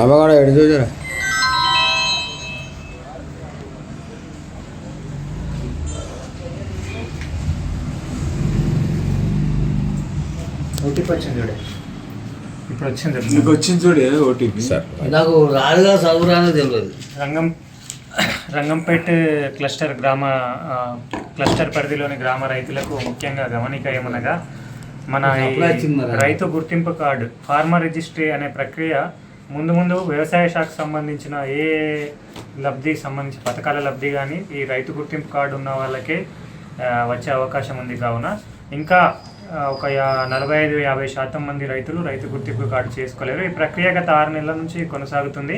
అమ్మగాడు ఎడు చూసారా? ఓటీపీ వచ్చింది చూడే. ఇప్పుడు వచ్చింది నీకు వచ్చింది చూడే ఓటీపీ సార్. నాకు రాదుగా చదువురాని తెలియదు రంగం రంగంపేట క్లస్టర్ గ్రామ క్లస్టర్ పరిధిలోని గ్రామ రైతులకు ముఖ్యంగా గమనిక ఏమనగా మన. రైతు గుర్తింపు కార్డు ఫార్మర్ రిజిస్ట్రీ అనే ప్రక్రియ ముందు ముందు వ్యవసాయ శాఖకు సంబంధించిన ఏ లబ్ధి సంబంధించి పథకాల లబ్ధి కానీ ఈ రైతు గుర్తింపు కార్డు ఉన్న వాళ్ళకే వచ్చే అవకాశం ఉంది కావున. ఇంకా ఒక నలభై ఐదు యాభై శాతం మంది రైతులు రైతు గుర్తింపు కార్డు చేసుకోలేరు. ఈ ప్రక్రియ గత ఆరు నెలల నుంచి కొనసాగుతుంది.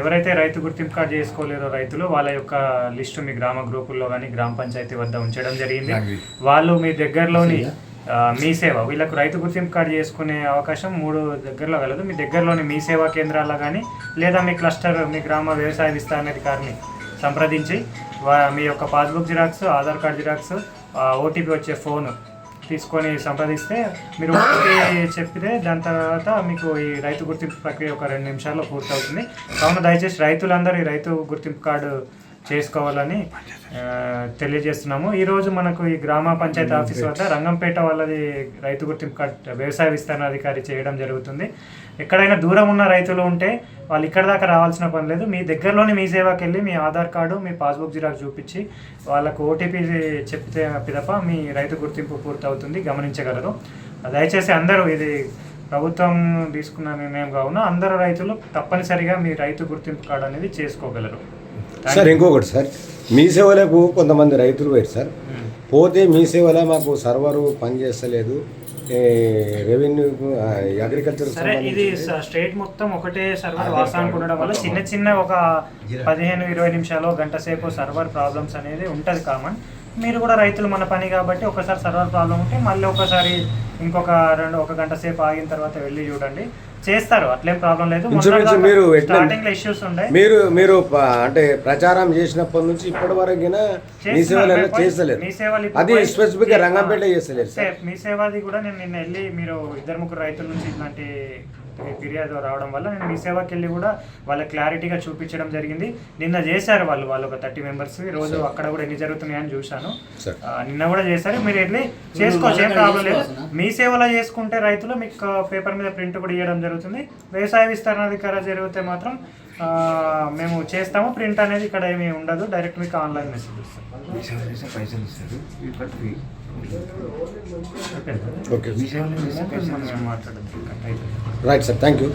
ఎవరైతే రైతు గుర్తింపు కార్డు చేసుకోలేరో రైతులు వాళ్ళ యొక్క లిస్టు మీ గ్రామ గ్రూపుల్లో కానీ గ్రామ పంచాయతీ వద్ద ఉంచడం జరిగింది. వాళ్ళు మీ దగ్గరలోని మీ సేవ. వీళ్ళకు రైతు గుర్తింపు కార్డు చేసుకునే అవకాశం మూడు దగ్గరలో కలదు. మీ దగ్గరలోని మీ సేవా కేంద్రాల్లో కానీ లేదా మీ క్లస్టర్ మీ గ్రామ వ్యవసాయ విస్తరణాధికారిని సంప్రదించి మీ యొక్క passbook xerox Aadhaar card xerox OTP వచ్చే ఫోన్ తీసుకొని సంప్రదిస్తే మీరు ఓటీపీ చెప్పితే దాని తర్వాత మీకు ఈ రైతు గుర్తింపు ప్రక్రియ ఒక రెండు నిమిషాల్లో పూర్తవుతుంది. కావున దయచేసి రైతులందరూ ఈ రైతు గుర్తింపు కార్డు చేసుకోవాలని తెలియజేస్తున్నాము. ఈరోజు మనకు ఈ గ్రామ పంచాయతీ ఆఫీస్ వద్ద రంగంపేట వాళ్ళది రైతు గుర్తింపు కార్డు వ్యవసాయ విస్తరణాధికారి చేయడం జరుగుతుంది. ఎక్కడైనా దూరం ఉన్న రైతులు ఉంటే వాళ్ళు ఇక్కడ దాకా రావాల్సిన పని లేదు. మీ దగ్గరలోని మీ సేవకి వెళ్ళి మీ ఆధార్ కార్డు మీ పాస్బుక్ జిరాక్స్ చూపించి వాళ్ళకు ఓటీపీ చెప్తే పిదప మీ రైతు గుర్తింపు పూర్తవుతుంది. గమనించగలరు. దయచేసి అందరూ ఇది ప్రభుత్వం తీసుకున్న నిర్ణయం కావున అందరు రైతులు తప్పనిసరిగా మీ రైతు గుర్తింపు కార్డు అనేది చేసుకోగలరు. సార్ ఇంకొకటి సార్ మీ సేవలకు కొంతమంది రైతులు పోయారు సార్. పోతే మీ సేవలో మాకు సర్వరు పనిచేస్తలేదు. ఏ, రెవెన్యూ అగ్రికల్చర్ సరే ఇది స్టేట్ మొత్తం ఒకటే సర్వర్ వాసానికి ఉండడం వల్ల చిన్న చిన్న ఒక పదిహేను ఇరవై నిమిషాలు గంట సేపు సర్వర్ ప్రాబ్లమ్స్ అనేది ఉంటుంది కామన్. మీరు కూడా రైతులు మన పని కాబట్టి ఒకసారి సర్వర్ ప్రాబ్లం ఉంటే మళ్ళీ ఒకసారి ఇంకొక రెండు ఒక గంట సేపు ఆగిన తర్వాత వెళ్ళి చూడండి. చేస్తారు అట్లేం ప్రాబ్లం లేదు. మీరు ఎట్లా- స్టార్టింగ్లో ఇష్యూస్ ఉండే. మీరు మీరు అంటే ప్రచారం చేసినప్పటి నుంచి ఇప్పటి వరకు మీ సేవలు చేస్తలేదు మీ సేవలు ఇప్పుడు అది స్పెసిఫిక్గా రంగంపేట చేస్తలేదు మీ సేవది కూడా నేను నిన్న వెళ్ళి మీరు ఇద్దరు ముగ్గురు రైతుల నుంచి ఇట్లాంటి ఫిర్యాదు రావడం వల్ల నేను మీ సేవకి వెళ్ళి కూడా వాళ్ళ క్లారిటీగా చూపించడం జరిగింది. నిన్న చేశారు వాళ్ళు వాళ్ళు ఒక థర్టీ మెంబర్స్. రోజు అక్కడ కూడా ఎన్ని జరుగుతున్నాయని చూశాను. నిన్న కూడా చేశారు. మీరు వెళ్ళి చేసుకోవచ్చు ఏం ప్రాబ్లం లేదు? మీ సేవలో చేసుకుంటే రైతులు మీకు పేపర్ మీద ప్రింట్ కూడా ఇవ్వడం జరుగుతుంది. వ్యవసాయ విస్తరణాధికారి జరిగితే మాత్రం ఆ, మేము చేస్తాము. ప్రింట్ అనేది ఇక్కడ ఏమీ ఉండదు. డైరెక్ట్ మీకు ఆన్లైన్ మెసేజ్ ఇస్తాం పైసలు ఇస్తారు. ఓకే. మాట్లాడదు రైట్ సార్ థ్యాంక్ యూ